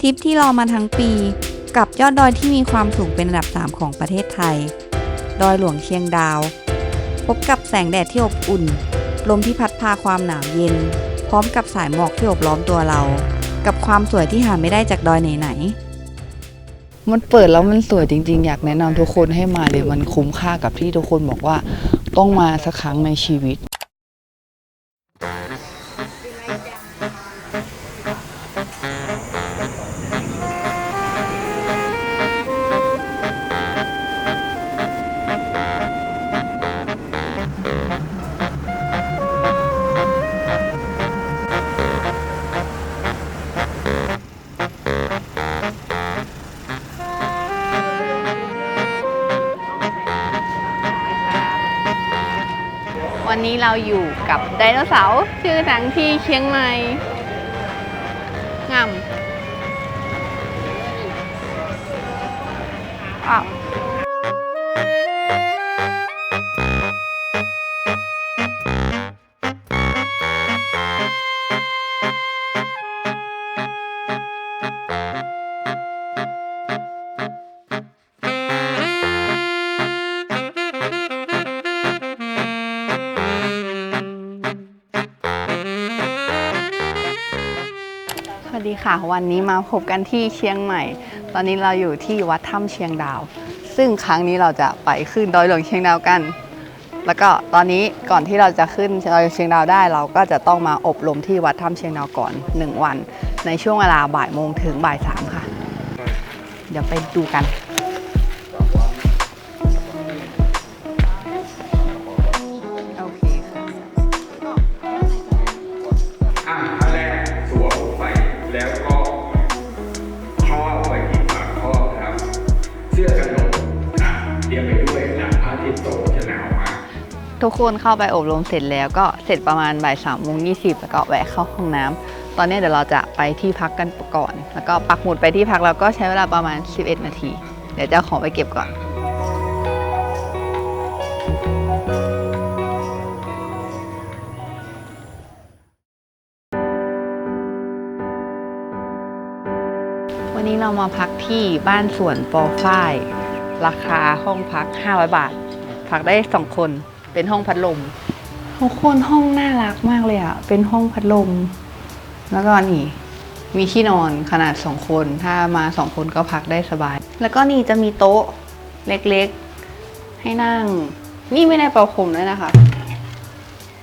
ทริปที่รอมาทั้งปี กับยอดดอยที่มีความสูงเป็นอันดับ 3 ของประเทศไทย ดอยหลวงเชียงดาว พบกับแสงแดดที่อบอุ่น ลมที่พัดพาความหนาวเย็น พร้อมกับสายหมอกที่อบล้อมตัวเรา กับความสวยที่หาไม่ได้จากดอยไหนๆมันเปิดแล้วมันสวยจริง ๆ อยากแนะนำทุกคนให้มาเลยมันคุ้มค่ากับที่ทุกคนบอกว่าต้องมาสักครั้งในชีวิต นี้เราอยู่กับไดโนเสาร์ชื่อดังที่เชียงใหม่ ค่ะวันนี้มาพบกันที่เชียงใหม่ ตอนนี้เราอยู่ที่วัดถ้ำเชียงดาว ซึ่งครั้งนี้เราจะไปขึ้นดอยหลวงเชียงดาวกัน แล้วก็ตอนนี้ก่อนที่เราจะขึ้นดอยเชียงดาวได้ เราก็จะต้องมาอบรมที่วัดถ้ำเชียงดาวก่อน 1 วัน ในช่วงเวลาบ่ายโมงถึงบ่ายสามค่ะ เดี๋ยวไปดูกัน ทุกคนเข้าไปอบรมเสร็จแล้วก็เสร็จประมาณบ่ายสามโมงยี่สิบแล้วก็แวะเข้าห้องน้ำตอนนี้เดี๋ยวเราจะไปที่พักกันก่อน แล้วก็ปักหมุดไปที่พักแล้วก็ใช้เวลาประมาณ 11 นาที เดี๋ยวจะของไปเก็บก่อนวันนี้เรามาพักที่บ้านสวนปอฝ้าย ราคาห้องพัก 500 บาท พักได้ 2 คน เป็นห้องพัดลมทุกคนห้องน่ารักมากเลยอะเป็นห้องพัดลม แล้วก็นี่ มีที่นอนขนาด2คน ถ้ามา2คนก็พักได้สบาย แล้วก็นี่จะมีโต๊ะเล็กๆ ให้นั่ง นี่ไม่ได้ประคมด้วยนะคะ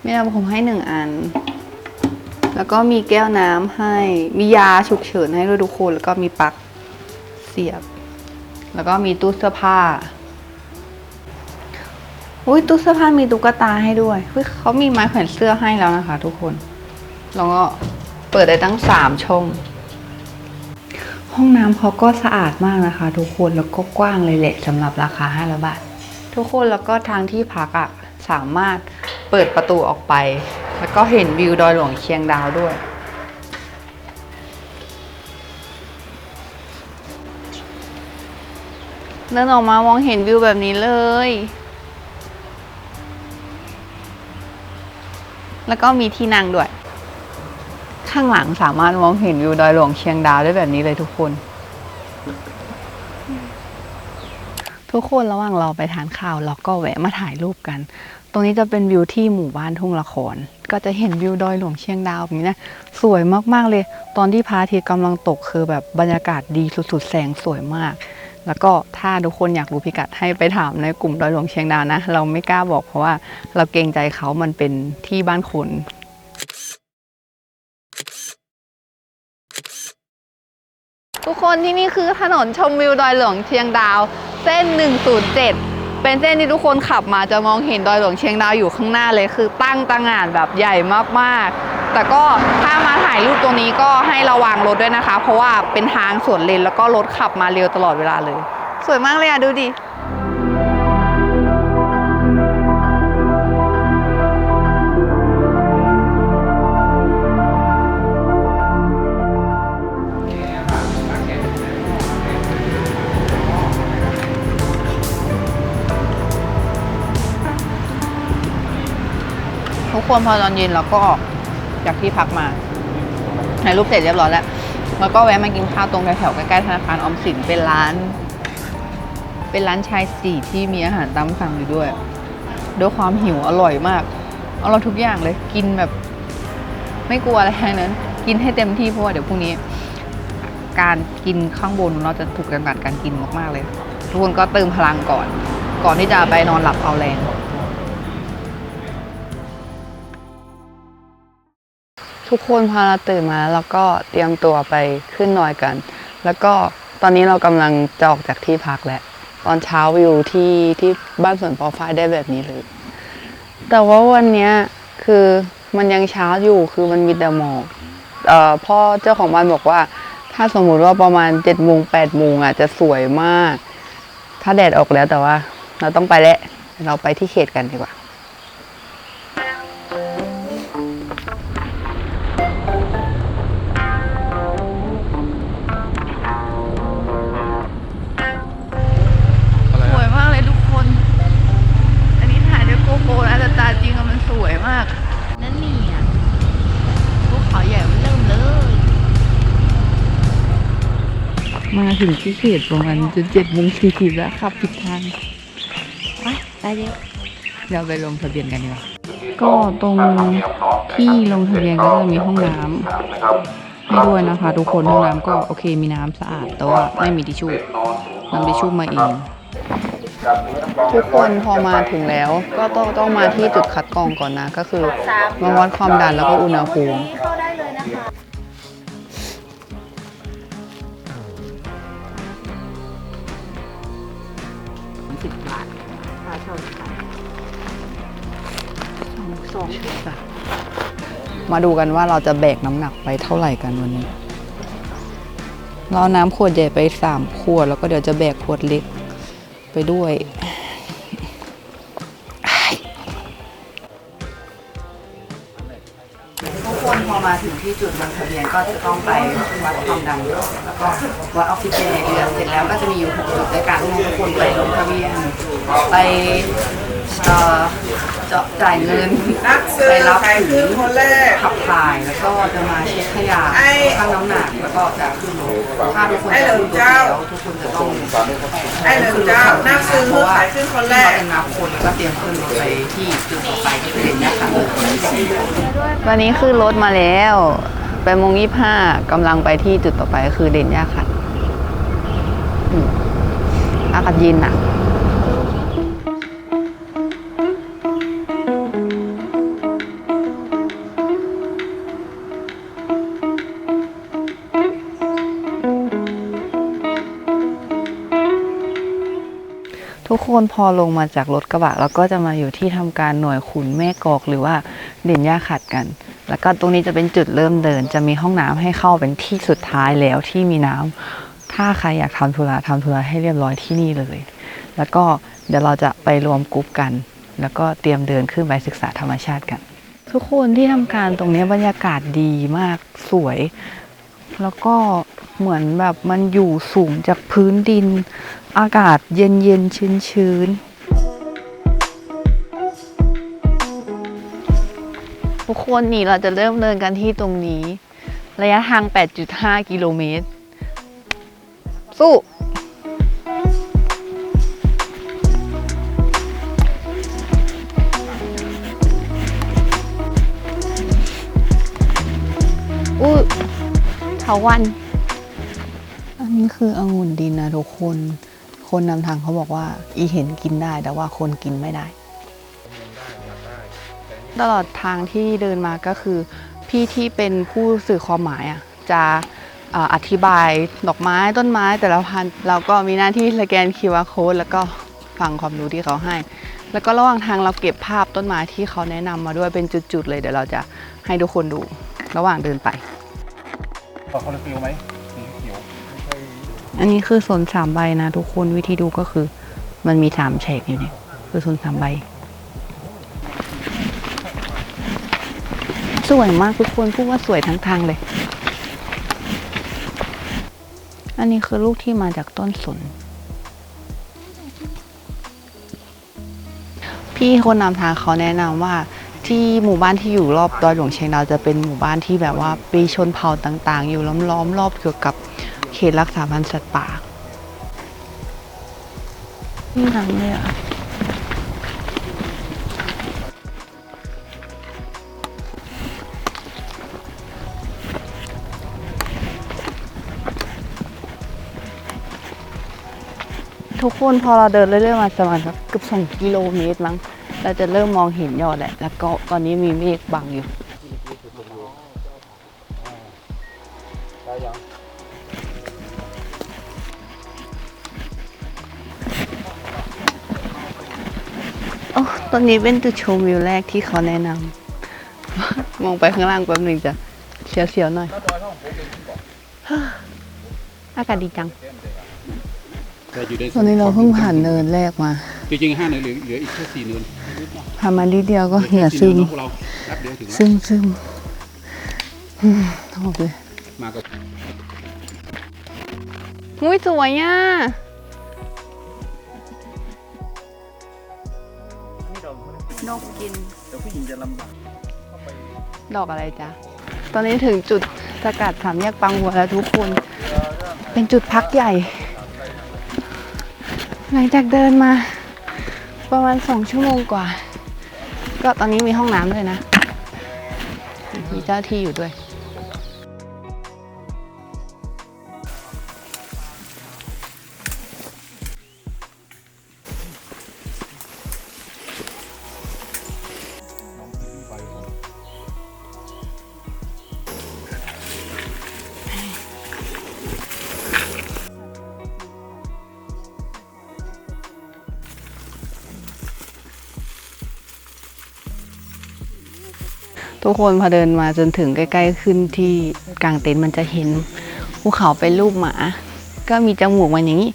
ไม่ได้ประคมให้หนึ่งอัน แล้วก็มีแก้วน้ำให้ มียาฉุกเฉินให้ด้วยทุกคน แล้วก็มีปลั๊กเสียบ แล้วก็มีตู้เสื้อผ้า อุ้ยตู้เสื้อผ้ามีตุ๊กตาให้ด้วยเฮ้ยเขามีไม้แขวนเสื้อให้แล้วนะคะ ทุกคน แล้วก็เปิดได้ตั้งสามช่อง ห้องน้ำเขาก็สะอาดมากนะคะ ทุกคน แล้วก็กว้างเลยแหละสำหรับราคา500บาท ทุกคนแล้วก็ทางที่พักอะสามารถเปิดประตูออกไป แล้วก็เห็นวิวดอยหลวงเชียงดาวด้วยเดินออกมามองเห็นวิวแบบนี้เลย แล้วก็มีที่นั่งด้วย ข้างหลังสามารถมองเห็นวิวดอยหลวงเชียงดาวได้แบบนี้เลยทุกคน ทุกคนระหว่างเราไปทานข้าวเราก็แวะมาถ่ายรูปกัน ตรงนี้จะเป็นวิวที่หมู่บ้านทุ่งละคร ก็จะเห็นวิวดอยหลวงเชียงดาวแบบนี้นะ สวยมากๆเลย ตอนที่พระอาทิตย์กำลังตกคือแบบบรรยากาศดีสุดๆ แสงสวยมาก แล้วก็ถ้าทุกคนอยากรู้พิกัดให้ไปถามในกลุ่มดอยหลวงเชียงดาวนะ เราไม่กล้าบอกเพราะว่าเราเกรงใจเขามันเป็นที่บ้านคนทุกคนที่นี่คือถนนชมวิวดอยหลวงเชียงดาว เส้น 107 เป็นเส้นที่ทุกคนขับมาจะมองเห็นดอยหลวงเชียงดาวอยู่ข้างหน้าเลย คือตั้งตางานแบบใหญ่มากๆ แต่ก็ถ้ามาถ่ายรูปตรงนี้ก็ให้ระวังรถด้วยนะคะ เพราะว่าเป็นทางสวนเลนแล้วก็รถขับมาเร็วตลอดเวลาเลย สวยมากเลยอะดูดิ กคนพอตอนเย็นเราก็ออกจากที่พักมาถ่ายรูปเสร็จเรียบร้อยแล้วแล้วก็แวะมากินข้าวตรงแถวใกล้ๆธนาคารออมสินเป็นร้าน เป็นร้านชายสี่ที่มีอาหารตามสั่งอยู่ด้วยด้วยความหิวอร่อยมากอร่อยทุกอย่างเลยกินแบบ ไม่กลัวอะไรทั้งนั้น กินให้เต็มที่เพราะว่าเดี๋ยวพรุ่งนี้ การกินข้างบนเราจะถูกจำกัดการกินมากๆเลย ทุกคนก็เติมพลังก่อน ก่อนที่จะไปนอนหลับเอาแรง ทุกคนพอเราตื่นมาแล้วก็เตรียมตัวไปขึ้นนอยกัน แล้วก็ตอนนี้เรากำลังจะออกจากที่พักแล้วตอนเช้าวิวที่ที่บ้านสวนปอฟ้ายได้แบบนี้เลย แต่ว่าวันนี้คือมันยังเช้าอยู่คือมันมีแต่หมอกเอ่อพ่อเจ้าของบ้านบอกว่า ถ้าสมมุติว่าประมาณ7จ็ดโมงแปดโมงอะจะสวยมาก ถ้าแดดออกแล้วแต่ว่า เราต้องไปแล้วเราไปที่เขตกันดีกว่า มาถึงที่เขตประมาณจะเจ็ดโมงสี่สิบแล้วขับผิดทางไปไปเร็วเดี๋ยวไปลงทะเบียนกันดีกว่าก็ตรงที่ลงทะเบียนก็จะมีห้องน้ำให้ด้วยนะคะ ทุกคนห้องน้ำก็โอเคมีน้ำสะอาด แต่ว่าไม่มีทิชชู่นำทิชชู่มาเองทุกคนพอมาถึงแล้วก็ต้องต้องมาที่จุดคัดกรองก่อนนะ ก็คือมาวัดความดันแล้วก็อุณหภูมิ มาดูกันว่าเราจะแบกน้ำหนักไปเท่าไหร่กันวันนี้ เราเอาน้ำขวดใหญ่ไปสามขวด แล้วก็เดี๋ยวจะแบกขวดเล็กไปด้วยทุกคนพอมาถึงที่จุดลงทะเบียนก็จะต้องไปวัดความดันแล้วก็วัดออกซิเจนในเลือดเสร็จแล้วก็จะมีอยู่หกจุดด้วยกันให้ทุกคนไปลงทะเบียนไป เอ่อเจาะจ่ายเงินนักซื้อไปรับขายถุขึ้นงคนแรก ขับถ่ายแล้วก็จะมาเช็คขยะไอ้ชั่งน้ำหนักแล้วก็จะขึ้นรถถ้าทุกคนไอ้จะเหลิขึ้นรถมเจ้า แล้วทุกคนจะต้องไอ้เหลิมเจ้านักซื้อขายขึ้นคนแรกเพาะว่าที่เขาจะนับคนแล้วก็เตรียมขึ้นรถไปที่จุดต่อไปที่เป็นยาขันตอนนี้คือรถมาแล้วไปโมงยี่ห้ากำลังไปที่จุดต่อไปก็คือเด่นย่าขัดอืมอากาศเย็นอะ คนพอลงมาจากรถกระบะแล้วก็จะมาอยู่ที่ทำการหน่วยขุนแม่กอกหรือว่าเด่นย่าขัดกัน แล้วก็ตรงนี้จะเป็นจุดเริ่มเดิน จะมีห้องน้ำให้เข้าเป็นที่สุดท้ายแล้วที่มีน้ำถ้าใครอยากทำธุระทำธุระให้เรียบร้อยที่นี่เลย แล้วก็เดี๋ยวเราจะไปรวมกลุ่มกัน แล้วก็เตรียมเดินขึ้นไปศึกษาธรรมชาติกัน ทุกคนที่ทำการตรงนี้บรรยากาศดีมากสวย แล้วก็เหมือนแบบมันอยู่สูงจากพื้นดิน อากาศเย็นเย็นชื้นชื้นๆทุกคนนี่เราจะเริ่มเดินกันที่ตรงนี้ ระยะทาง 8.5 กิโลเมตร สู้อู้เถาวัน อันนี้คือองุ่นดินนะทุกคน คนนำทางเขาบอกว่า อีเห็นกินได้แต่ว่าคนกินไม่ได้ ตลอดทางที่เดินมาก็คือ พี่ที่เป็นผู้สื่อความหมายอะจะอธิบายดอกไม้ต้นไม้แต่ละพันเราก็มีหน้าที่สแกน QR code แล้วก็ฟังความรู้ที่เขาให้ แล้วก็ระหว่างทางเราเก็บภาพต้นไม้ที่เขาแนะนำมาด้วยเป็นจุดๆเลยเดี๋ยวเราจะให้ทุกคนดูระหว่างเดินไปขอคนละฟิลไหม อันนี้คือโซนสามใบนะทุกคนวิธีดูก็คือ มันมีสามแฉกอยู่เนี่ยคือโซนสามใบ สวยมากทุกคนพูดว่าสวยทั้งทางเลย อันนี้คือลูกที่มาจากต้นสนพี่คนนำทางเขาแนะนำว่าที่หมู่บ้านที่อยู่รอบดอยหลวงเชียงดาวจะเป็นหมู่บ้านที่แบบว่าปีชนเผ่าต่าง ๆ อยู่ล้อมๆรอบเกี่ยวกับ ตรักษาพันธุ์สัตว์ป่านี่หนังเลยอะทุกคนพอเราเดินเรื่อยๆมาประมาณสักเกือบสองกิโลเมตรมั้ง เราจะเริ่มมองเห็นยอดแหละ แล้วก็ตอนนี้มีเมฆบังอยู่ โอ้ตอนนี้เป็นจุดชมวิวแรกที่เขาแนะนำ มองไปข้างล่างแป๊บหนึ่งจะเสียวๆหน่อย อากาศดีจัง แต่อยู่ในตอนนี้เราเพิ่งผ่านเนินแรกมา จริงๆห้าเนินเหลือเหลืออีกแค่สี่เนินผ่านมานิดเดียวก็เหงื่อซึมสี่นินพวกเราแป๊บเดียวถึงแล้วซึมซึมอืมโอเค มากับ มุ้ยสวยอะ นกกินดอกอะไรจ๊ะ ตอนนี้ถึงจุดสกัดสามแยกปังหัวแล้วทุกคน เป็นจุดพักใหญ่ หลังจากเดินมา ประมาณสองชั่วโมงกว่า ก็ตอนนี้มีห้องน้ำด้วยนะมีเจ้าที่อยู่ด้วย คนพอเดินมาจนถึงใกล้ ๆ ขึ้นที่กลางเต็นท์มันจะเห็นภูเขาเป็นรูปหมา ก็มีจมูกมันอย่างนี้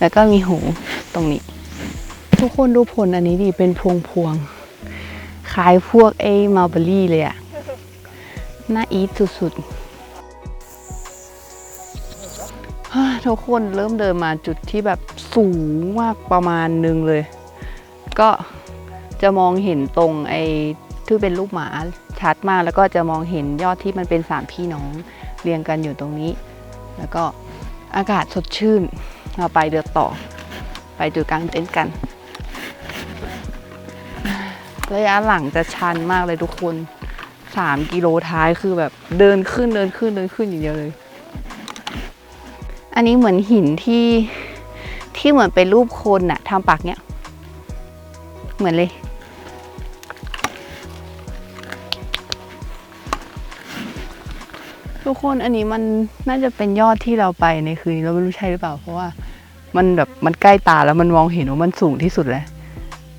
แล้วก็มีหูตรงนี้ ทุกคนดูผลอันนี้ดิเป็นพวงพวงๆคล้ายพวกไอ้มัลเบอรี่เลยอะน่าอีทสุดๆทุกคนเริ่มเดินมาจุดที่แบบสูงมากประมาณหนึงเลย ก็จะมองเห็นตรงไอ้ที่เป็นรูปหมา ชัดมาก แล้วก็จะมองเห็นยอดที่มันเป็นสามพี่น้องเรียงกันอยู่ตรงนี้ แล้วก็อากาศสดชื่น เราไปเดือต่อ ไปจุดกลางเต็นท์กัน ระยะหลังจะชันมากเลยทุกคนสามกิโลท้ายคือแบบเดินขึ้นเดินขึ้นเดินขึ้นอย่างเดียวเลย อันนี้เหมือนหินที่ที่เหมือนเป็นรูปคนน่ะทำปากเนี้ย เหมือนเลย ทุกคนอันนี้มันน่าจะเป็นยอดที่เราไปในคืนนี้เราไม่รู้ใช่หรือเปล่า เพราะว่ามันแบบมันใกล้ตาแล้วมันมองเห็นว่ามันสูงที่สุดแล้ว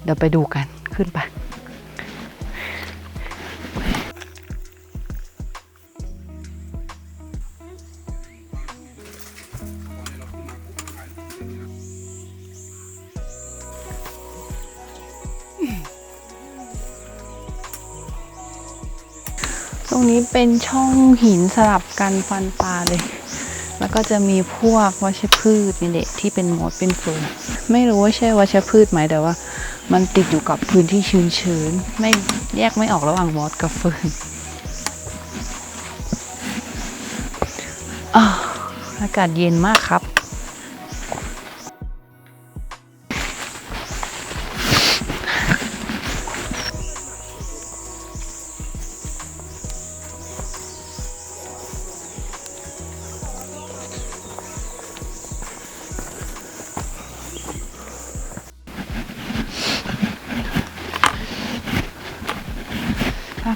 เดี๋ยวไปดูกันขึ้นไป นี้เป็นช่องหินสลับกันฟันปลาเลย แล้วก็จะมีพวกวัชพืชนี่แหละที่เป็นมดเป็นเฟิร์นไม่รู้ว่าใช่วัชพืชไหมแต่ว่า มันติดอยู่กับพื้นที่ชื้นๆไม่แยกไม่ออกระหว่างมอสกับเฟิร์นอากาศเย็นมากครับ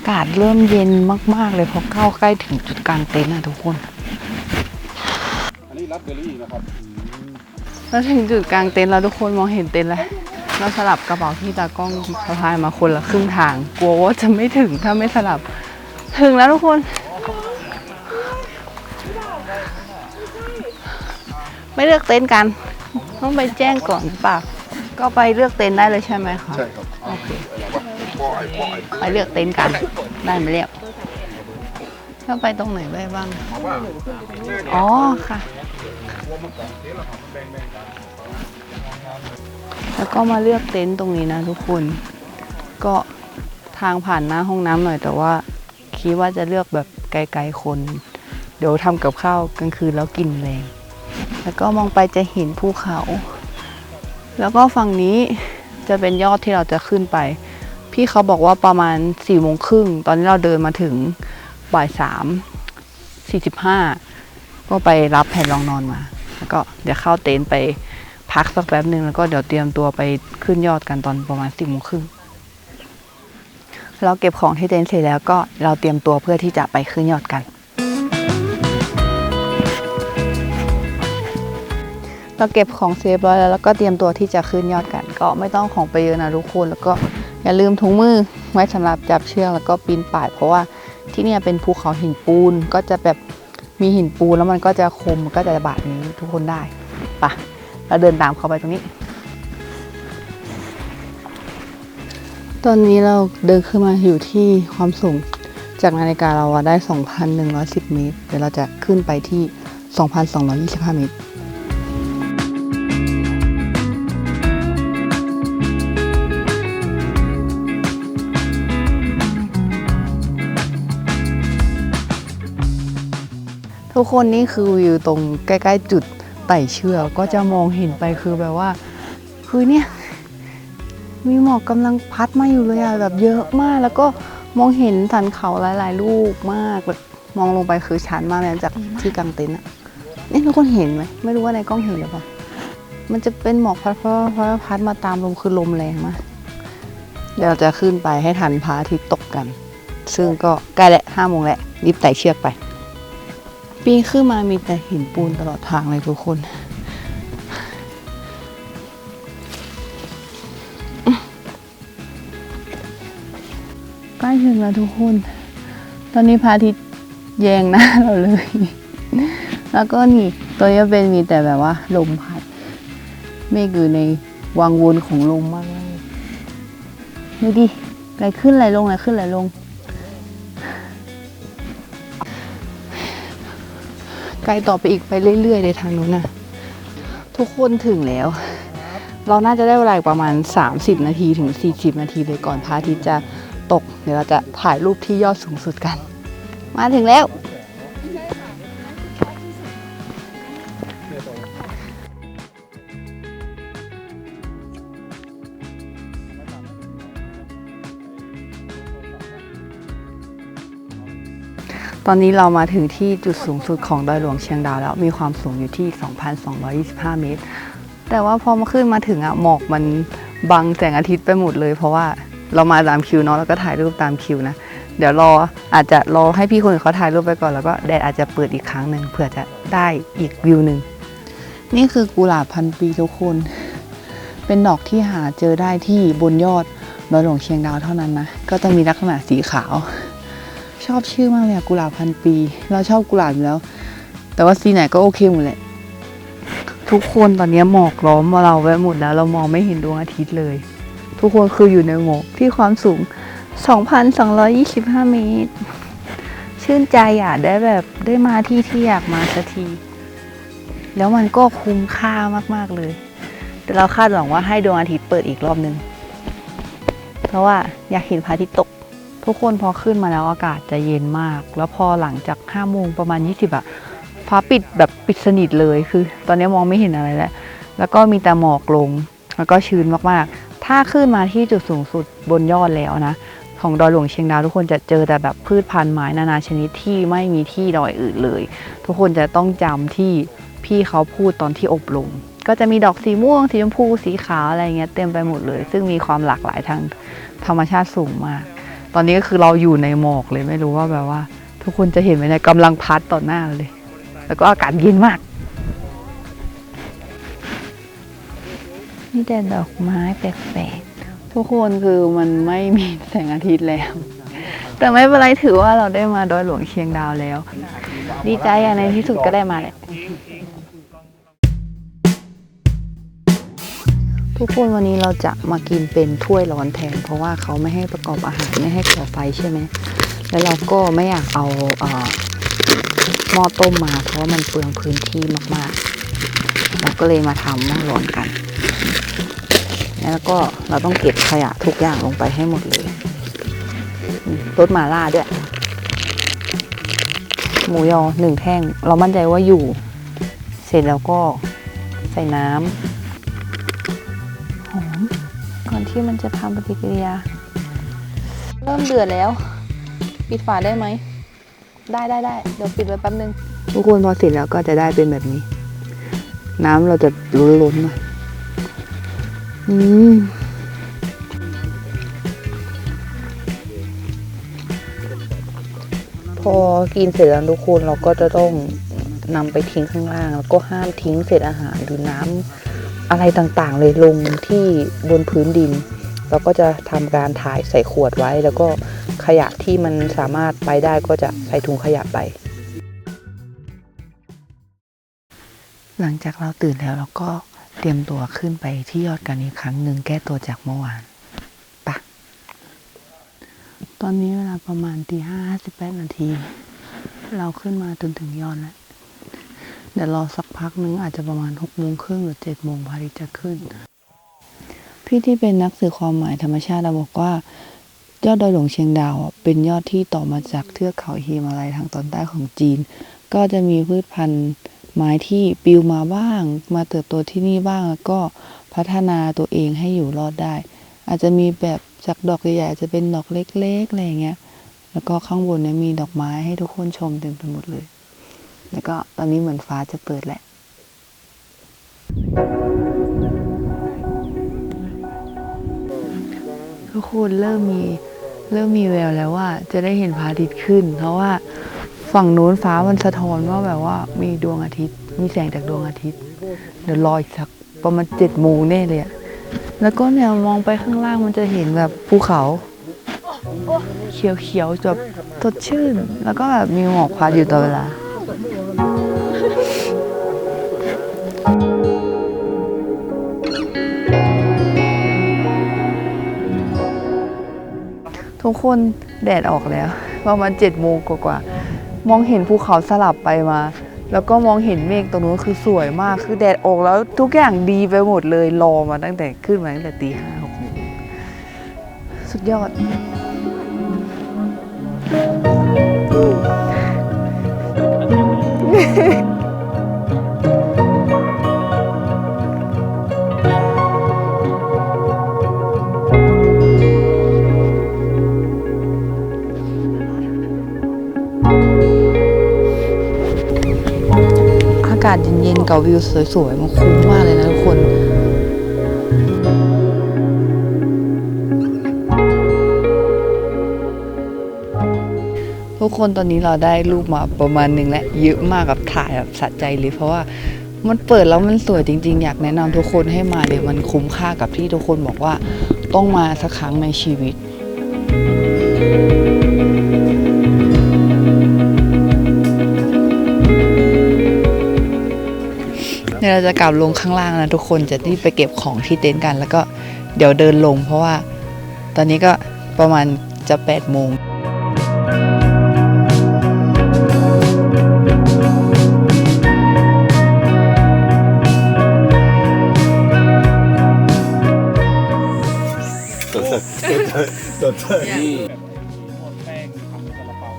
ากาศเริ่มเย็นมาก ๆ เลยพอเข้าใกล้ถึงจุดกลางเต็นท์นะทุกคน อันนี้รัดเบอร์รี่นะครับแล้วถึงจุดกลางเต็นท์แล้วทุกคนมองเห็นเต็นท์แล้วเราสลับกระเป๋าที่ตากล้องสะพายมาคนละครึ่งทาง กลัวว่าจะไม่ถึงถ้าไม่สลับ ถึงแล้วทุกคน ไม่เลือกเต็นท์กัน ต้องไปแจ้งก่อนหรือเปล่าก็ไปเลือกเต็นท์ได้เลยใช่ไหมคะใช่ครับโอเค ไปเลือกเต็นท์กัน ได้ไหมเรียบถ้าไปตรงไหนได้บ้าง อ๋อค่ะ แล้วก็มาเลือกเต็นท์ตรงนี้นะทุกคน ก็ทางผ่านหน้าห้องน้ำหน่อยแต่ว่า คิดว่าจะเลือกแบบไกลๆคน เดี๋ยวทำกับข้าวกลางคืนแล้วกินแรง แล้วก็มองไปจะเห็นภูเขา แล้วก็ฝั่งนี้จะเป็นยอดที่เราจะขึ้นไป พี่เขาบอกว่าประมาณสี่โมงครึ่งตอนนี้เราเดินมาถึงบ่ายสามสี่สิบห้าก็ไปรับแผ่นรองนอนมา แล้วก็เดี๋ยวเข้าเต็นท์ไปพักสักแป๊บหนึ่งแล้วก็เดี๋ยวเตรียมตัวไปขึ้นยอดกันตอนประมาณสี่โมงครึ่งเราเก็บของที่เต็นท์เสร็จแล้วก็เราเตรียมตัวเพื่อที่จะไปขึ้นยอดกัน เราเก็บของเซฟร้อยแล้วแล้วก็เตรียมตัวที่จะขึ้นยอดกัน ก็ไม่ต้องของไปเยอะนะทุกคนแล้วก็ อย่าลืมถุงมือไว้สำหรับจับเชือกแล้วก็ปีนป่าย เพราะว่าที่นี่เป็นภูเขาหินปูนก็จะแบบมีหินปูนแล้วมันก็จะคมก็จะบาดนี้ทุกคนได้ปะเราเดินตามเขาไปตรงนี้ ตอนนี้เราเดินขึ้นมาอยู่ที่ความสูงจากนาฬิกาเราได้ 2,110 เมตร เดี๋ยวเราจะขึ้นไปที่ 2,225 เมตร ทุกคนนี่คือวิวตรงใกล้ ๆ จุดไต่เชือกก็จะมองเห็นไปคือแบบว่า คือเนี่ยมีหมอกกำลังพัดมาอยู่เลยอะแบบเยอะมากแล้วก็มองเห็นสันเขาหลาย ๆ ลูกมากแบบมองลงไปคือชันมากเลยจากที่กางเต็นท์อะนี่ทุกคนเห็นไหมไม่รู้ว่าในกล้องเห็นหรือเปล่ามันจะเป็นหมอกพัดพัดพัดพัดมาตามลมคือลมแรงมากเดี๋ยวเราจะขึ้นไปให้ทันพระอาทิตย์ตกกัน ซึ่งก็ใกล้แล้วห้าโมงแล้วรีบไต่เชือกไป ปีนขึ้นมามีแต่หินปูนตลอดทางเลยทุกคน ใกล้ถึงแล้วทุกคน ตอนนี้พระอาทิตย์แยงหน้าเราเลย แล้วก็นี่ตัวนี้เป็นมีแต่แบบว่า ลมพัดเมฆอยู่ในวังวนของลมมากเลยดูดิไหลขึ้นไหลลงไหลขึ้นไหลลง ไกลต่อไปอีกไปเรื่อยๆเลยทางนู้นนะทุกคนถึงแล้ว เราน่าจะได้เวลาอีกประมาณ 30 นาทีถึง 40 นาทีเลยก่อนพระอาทิตย์จะตก เดี๋ยวเราจะถ่ายรูปที่ยอดสูงสุดกัน มาถึงแล้ว ตอนนี้เรามาถึงที่จุดสูงสุดของดอยหลวงเชียงดาวแล้ว มีความสูงอยู่ที่ 2,225 เมตร แต่ว่าพอมาขึ้นมาถึงอะหมอกมันบังแสงอาทิตย์ไปหมดเลย เพราะว่าเรามาตามคิวเนาะแล้วก็ถ่ายรูปตามคิวนะ เดี๋ยวรออาจจะรอให้พี่คนอื่นเขาถ่ายรูปไปก่อนแล้วก็แดดอาจจะเปิดอีกครั้งหนึ่งเผื่อจะได้อีกวิวหนึ่งนี่คือกุหลาบพันปีทุกคน เป็นดอกที่หาเจอได้ที่บนยอดดอยหลวงเชียงดาวเท่านั้นนะ ก็จะมีลักษณะสีขาว ชอบชื่อมากเลยอะกุหลาบพันปี เราชอบกุหลาบอยู่แล้ว แต่ว่าสีไหนก็โอเคหมดแหละ ทุกคนตอนนี้หมอกล้อมเราไว้หมดแล้ว เรามองไม่เห็นดวงอาทิตย์เลย ทุกคนคืออยู่ในหมอกที่ความสูง 2,225 เมตร ชื่นใจอะได้แบบได้มาที่ที่อยากมาสักที แล้วมันก็คุ้มค่ามากๆเลย แต่เราคาดหวังว่าให้ดวงอาทิตย์เปิดอีกรอบนึง เพราะว่าอยากเห็นพระอาทิตย์ตก ทุกคนพอขึ้นมาแล้วอากาศจะเย็นมาก แล้วพอหลังจาก5โมงประมาณ 20อะฟ้าปิดแบบปิดสนิทเลยคือ ตอนนี้มองไม่เห็นอะไรแล้ว แล้วก็มีแต่หมอกลง แล้วก็ชื้นมากๆ ถ้าขึ้นมาที่จุดสูงสุดบนยอดแล้วนะ ของดอยหลวงเชียงดาวทุกคนจะเจอแต่แบบพืชพันธุ์ไม้นานาชนิดที่ไม่มีที่ดอยอื่นเลย ทุกคนจะต้องจำที่พี่เขาพูดตอนที่อบรมก็จะมีดอกสีม่วงสีชมพูสีขาวอะไรเงี้ยเต็มไปหมดเลย ซึ่งมีความหลากหลายทางธรรมชาติสูงมาก ตอนนี้ก็คือเราอยู่ในหมอกเลยไม่รู้ว่าแบบว่า ทุกคนจะเห็นไหมเนี่ยกำลังพัดต่อหน้าเราเลย แล้วก็อากาศเย็นมากมีแต่ดอกไม้แปลกๆทุกคนคือมันไม่มีแสงอาทิตย์แล้ว แต่ไม่เป็นไรถือว่าเราได้มาดอยหลวงเชียงดาวแล้ว ดีใจอะในที่สุดก็ได้มาแหละ ทุกคนวันนี้เราจะมากินเป็นถ้วยร้อนแทน เพราะว่าเขาไม่ให้ประกอบอาหารไม่ให้ก่อไฟใช่ไหมแล้วเราก็ไม่อยากเอาเออหม้อต้มมา เพราะว่ามันเปลืองพื้นที่มากๆ เราก็เลยมาทำหม้อร้อนกัน แล้วก็เราต้องเก็บขยะทุกอย่างลงไปให้หมดเลยรสมาล่าด้วย หมูยอหนึ่งแท่ง เรามั่นใจว่าอยู่ เสร็จแล้วก็ใส่น้ำ ที่มันจะทำปฏิกิริยา เริ่มเดือดแล้ว ปิดฝาได้ไหม ได้ได้ได้เดี๋ยวปิดไว้แป๊บนึง ทุกคนพอเสร็จแล้วก็จะได้เป็นแบบนี้ น้ำเราจะล้นๆหน่อยอืมพอกินเสร็จแล้วทุกคนเราก็จะต้องนำไปทิ้งข้างล่าง แล้วก็ห้ามทิ้งเศษอาหารหรือน้ำ อะไรต่างๆ เลยลงที่บนพื้นดิน เราก็จะทำการถ่ายใส่ขวดไว้ แล้วก็ขยะที่มันสามารถไปได้ก็จะใส่ถุงขยะไป หลังจากเราตื่นแล้วเราก็เตรียมตัวขึ้นไปที่ยอดกันอีกครั้งหนึ่งแก้ตัวจากเมื่อวานปะตอนนี้เวลาประมาณตีห้าสิบแปดนาที เราขึ้นมาจนถึงยอดแล้ว เดี๋ยวรอสักพักนึงอาจจะประมาณหกโมงครึ่งหรือเจ็ดโมงพอาทิจะขึ้น พี่ที่เป็นนักสื่อความหมายธรรมชาติเราบอกว่า ยอดดอยหลวงเชียงดาวเป็นยอดที่ต่อมาจากเทือกเขาฮิมาลัยทางตอนใต้ของจีน ก็จะมีพืชพันธุ์ไม้ที่ปลิวมาบ้าง มาเติบโตที่นี่บ้างแล้วก็พัฒนาตัวเองให้อยู่รอดได้ อาจจะมีแบบจากดอกใหญ่ๆจจะเป็นดอกเล็กๆอะไรอย่างเงี้ยแล้วก็ข้างบนเนี่ยมีดอกไม้ให้ทุกคนชมเต็มไปหมดเลย แล้วก็ตอนนี้เหมือนฟ้าจะเปิดแหละ ทุกคนเริ่มมีเริ่มมีแววแล้วว่าจะได้เห็นพระอาทิตย์ขึ้น เพราะว่าฝั่งโน้นฟ้ามันสะท้อนว่าแบบว่ามีดวงอาทิตย์ มีแสงจากดวงอาทิตย์ เดี๋ยวรออีกสักประมาณเจ็ดโมงแน่เลยอะแล้วก็เนี่ยมองไปข้างล่างมันจะเห็นแบบภูเขา เขียวๆแบบสดชื่น แล้วก็แบบมีหมอกพัดอยู่ตลอดเวลา ทุกคนแดดออกแล้วประมาณเจ็ดโมงกว่าๆมองเห็นภูเขาสลับไปมา แล้วก็มองเห็นเมฆตรงนู้นคือสวยมากคือแดดออกแล้วทุกอย่างดีไปหมดเลยรอมาตั้งแต่ขึ้นมาตั้งแต่ตีห้าหกโมงสุดยอด อากาศเย็นๆกับวิวสวยๆ มันคุ้มมากเลยนะทุกคน ทุกคนตอนนี้เราได้รูปมาประมาณหนึ่งแล้วเยอะมากกับถ่ายแบบสะใจเลย เพราะว่ามันเปิดแล้วมันสวยจริง ๆ อยากแนะนำทุกคนให้มาเลยมันคุ้มค่ากับที่ทุกคนบอกว่าต้องมาสักครั้งในชีวิตเดี๋ยวเราจะกลับลงข้างล่างนะทุกคนจะรีบไปเก็บของที่เต็นท์กัน แล้วก็เดี๋ยวเดินลงเพราะว่าตอนนี้ก็ประมาณจะ8 ปดโมง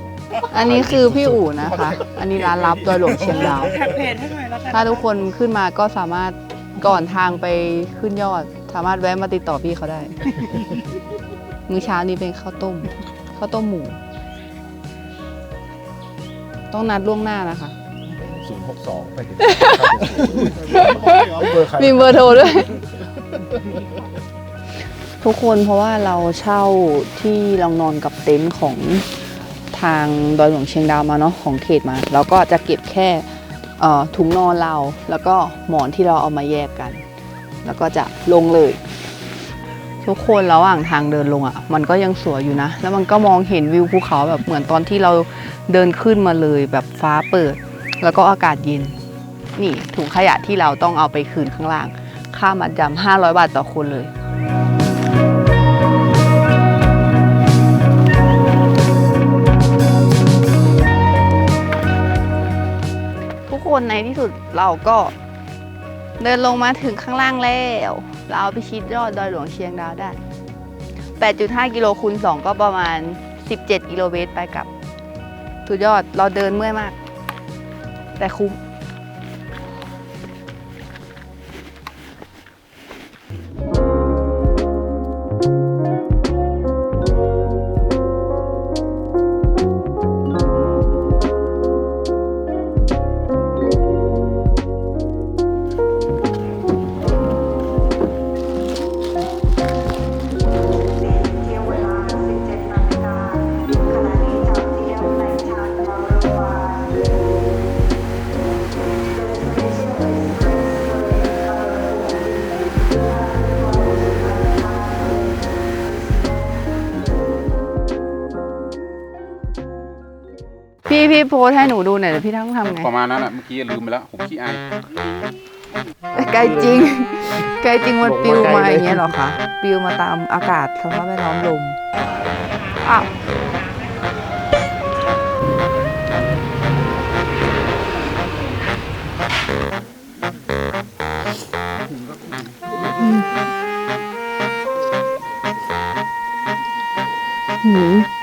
อันนี้คือพี่อู๋นะคะ อันนี้ร้านลับดอยหลวงเชียงดาว แท็กเพจให้หน่อยแล้วกันถ้าทุกคนขึ้นมาก็สามารถก่อนทางไปขึ้นยอด สามารถแวะมาติดต่อพี่เขาได้ มื้อเช้านี้เป็นข้าวต้มข้าวต้มหมู ต้องนัดล่วงหน้านะคะ ศูนย์หกสองไปถึงเบอร์ใครมีเบอร์โทรด้วย ทุกคนเพราะว่าเราเช่าที่ลองนอนกับเต็นท์ของทางดอยหลวงเชียงดาวมาเนาะของเขตมาเราก็จะเก็บแค่ถุงนอนเรา แล้วก็หมอนที่เราเอามาแยกกัน แล้วก็จะลงเลย ทุกคนระหว่างทางเดินลงอะ่ะ มันก็ยังสวยอยู่นะ แล้วมันก็มองเห็นวิวภูเขาแบบเหมือนตอนที่เราเดินขึ้นมาเลยแบบฟ้าเปิด แล้วก็อากาศเย็น นี่ถุงขยะที่เราต้องเอาไปคืนข้างล่าง ค่ามัดจำ500 บาทต่อคนเลย คนในที่สุดเราก็ เดินลงมาถึงข้างล่างแล้ว เราไปชิดยอดดอยหลวงเชียงดาวได้ 8.5 กิโลคูณ2 ก็ประมาณ 17 กิโลเมตรไปกลับสุดยอดเราเดินเมื่อยมาก แต่คุ้ม พี่พี่โพสให้หนูดูหน่อยเดี๋ยวพี่ต้องทำไงประมาณนั้นอะเมื่อกี้ลืมไปแล้วผมขี้อายไกลจริงไกลจริงมันปิวมาอย่างเงี้ยเหรอคะปิวมาตามอากาศสภาพแวดล้อมลมอ้าวหืม